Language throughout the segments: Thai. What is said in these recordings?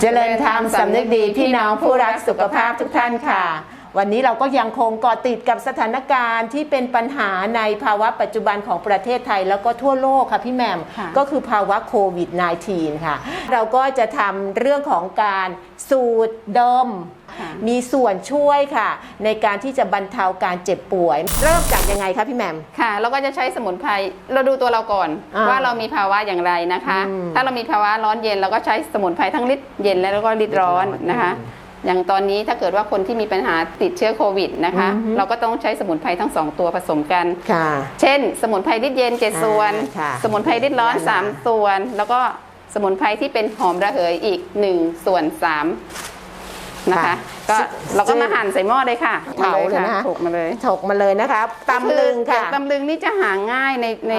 เจริญธรรมสำนึกดีพี่น้องผู้รักสุขภาพทุกท่านค่ะ วันนี้เราก็ยังคงเกาะติดกับสถานการณ์ที่เป็นปัญหาในภาวะปัจจุบันของประเทศไทยแล้วก็ทั่วโลกค่ะพี่แหม่มค่ะก็คือภาวะโควิด -19 ค่ะ เราก็จะทำเรื่องของการสูดดมค่ะ มีส่วนช่วยค่ะ ในการที่จะบรรเทาการเจ็บป่วย เริ่มจากยังไงคะพี่แมมค่ะเราก็จะใช้สมุนไพรเราดูตัวเราก่อนอว่าเรามีภาวะอย่างไรนะคะถ้าเรามีภาวะร้อนเย็นเราก็ใช้สมุนไพรทั้งลิดเย็นแล้วก็ลิดร้อนนะคะ อย่างตอนนี้ถ้าเกิดว่าคนที่มีปัญหาติดเชื้อโควิดนะคะเราก็ต้องใช้สมุนไพรทั้งสองตัวผสมกัน ค่ะ เช่น สมุนไพรลิดเย็นเจ็ดส่วนสมุนไพรลิดร้อนสามส่วน แล้วก็สมุนไพรที่เป็นหอมระเหยอีกหนึ่งส่วนสาม นะคะก็เราก็มาหั่นใส่หม้อเลยค่ะเผาเลยนะคะ ถกมาเลยถกมาเลยนะคะตำลึงค่ะตำลึงนี่จะหาง่ายในใน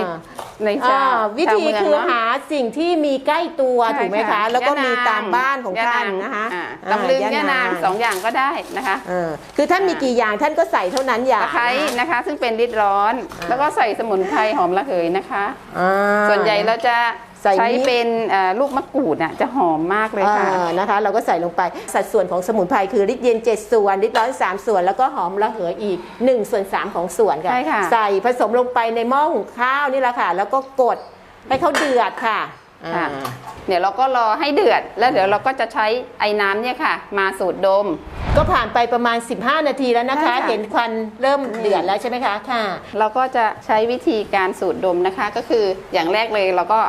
ในชาอ่วิธีคือหาสิ่งที่มีใกล้ตัวถูกไหมคะ แล้วก็มีตามบ้านของท่านนะคะตำลึงย่านางสองอย่างก็ได้นะคะคือท่านมีกี่อย่างท่านก็ใส่เท่านั้นอย่างตะไคร้นะคะ ซึ่งเป็นริดร้อน แล้วก็ใส่สมุนไพรหอมระเหยนะคะส่วนใหญ่เราจะ ใส่ใช้นิดเป็นเอ่อลูกมะกรูดน่ะจะหอมมากเลยค่ะเออนะคะ เราก็ใส่ลงไปสัดส่วนของสมุนไพรคือฤทธิ์เย็น 7 ส่วนฤทธิ์ร้อน3ส่วน แล้วก็หอมระเหยอีก1ส่วน3ของส่วนค่ะ ใช่ค่ะ ใส่ผสมลงไปในหม้อหุงข้าวนี่แหละค่ะ แล้วก็กดให้เขาเดือดค่ะอ่า ค่ะเดี๋ยวเราก็รอให้เดือด แล้วเดี๋ยวเราก็จะใช้ไอ้น้ำเนี่ยค่ะ มาสูดดม ก็ผ่านไปประมาณ 15 นาทีแล้วนะคะใช่ค่ะ เห็นควันเริ่มเดือดแล้วใช่ไหมคะ ค่ะ เราก็จะใช้วิธีการสูดดมนะคะ ก็คืออย่างแรกเลยเราก็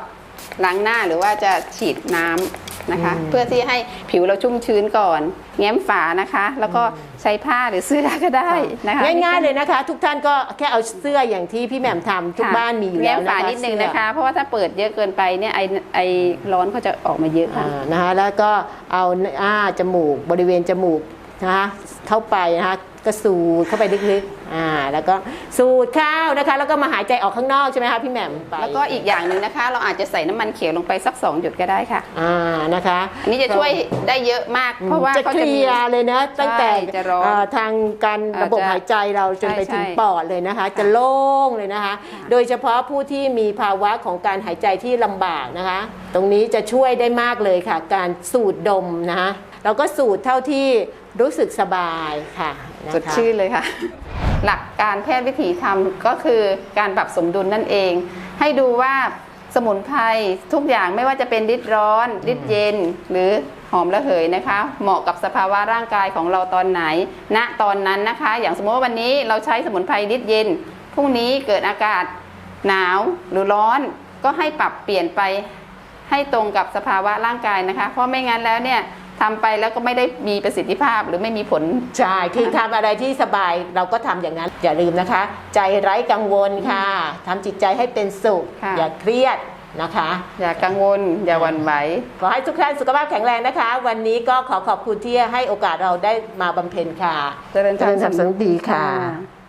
ล้างหน้าหรือว่าจะฉีดน้ำนะคะอืมเพื่อที่ให้ผิวเราชุ่มชื้นก่อน แง้มฝานะคะ แล้วก็ใช้ผ้าหรือเสื้อก็ได้นะคะง่ายๆเลยนะคะ ทุกท่านก็แค่เอาเสื้ออย่างที่พี่แหม่มทำทุกค่ะบ้านมีอยู่แง้แล้วมนะฝาคะนิดนึงเสื้อนะคะ เพราะว่าถ้าเปิดเยอะเกินไปเนี่ยไอไอร้อนก็จะออกมาเยอะค่ะ อ่านะคะแล้วก็เอาอ้าจมูกบริเวณจมูกนะคะเข้าไปนะคะก็สูดเข้าไปลึกๆ อ่าแล้วก็สูดเข้านะคะ แล้วก็มาหายใจออกข้างนอกใช่ไหมคะพี่แหม่มไปแล้วก็อีกอย่างหนึ่งนะคะ เราอาจจะใส่น้ำมันเขียวลงไปสักสองหยดก็ได้ค่ะ อ่านะคะ อันนี้จะช่วยได้เยอะมาก เพราะว่าจะเขาเคจะลีมี ยร์เลยนะ ตั้งแต่จะร้อนเอ่อทางการระบบเอ่อจะหายใจเราจนไปใช่ถึงใช่ปอดเลยนะคะ จะโล่งเลยนะคะค่ะโดยเฉพาะผู้ที่มีภาวะของการหายใจที่ลำบากนะคะ ตรงนี้จะช่วยได้มากเลยค่ะ การสูดดมนะคะเราก็สูดเท่าที่รู้สึกสบายค่ะนะคะ สดชื่นเลยค่ะ หลักการแพทย์วิถีทำก็คือการปรับสมดุลนั่นเอง ให้ดูว่าสมุนไพรทุกอย่างไม่ว่าจะเป็นฤทธิ์ร้อนฤทธิ์เย็น หรือหอมระเหยนะคะ เหมาะกับสภาวะร่างกายของเราตอนไหน ณตอนนั้นนะคะ อย่างสมมติว่าวันนี้เราใช้สมุนไพรฤทธิ์เย็นพรุ่งนี้เกิดอากาศหนาวหรือร้อนก็ให้ปรับเปลี่ยนไปให้ตรงกับสภาวะร่างกายนะคะ เพราะไม่งั้นแล้วเนี่ย ทำไปแล้วก็ไม่ได้มีประสิทธิภาพหรือไม่มีผล ใช่คือทำอะไรที่สบายเราก็ทำอย่างนั้น อย่าลืมนะคะ ใจไร้กังวลค่ะทำจิตใจให้เป็นสุข ค่ะ อย่าเครียดนะคะ อย่ากังวล อย่าหวั่นไหว ขอให้ทุกท่านสุขภาพแข็งแรงนะคะ วันนี้ก็ขอขอบคุณที่ให้โอกาสเราได้มาบำเพ็ญค่ะ เจริญธรรมสัมสังดีค่ะค่ะ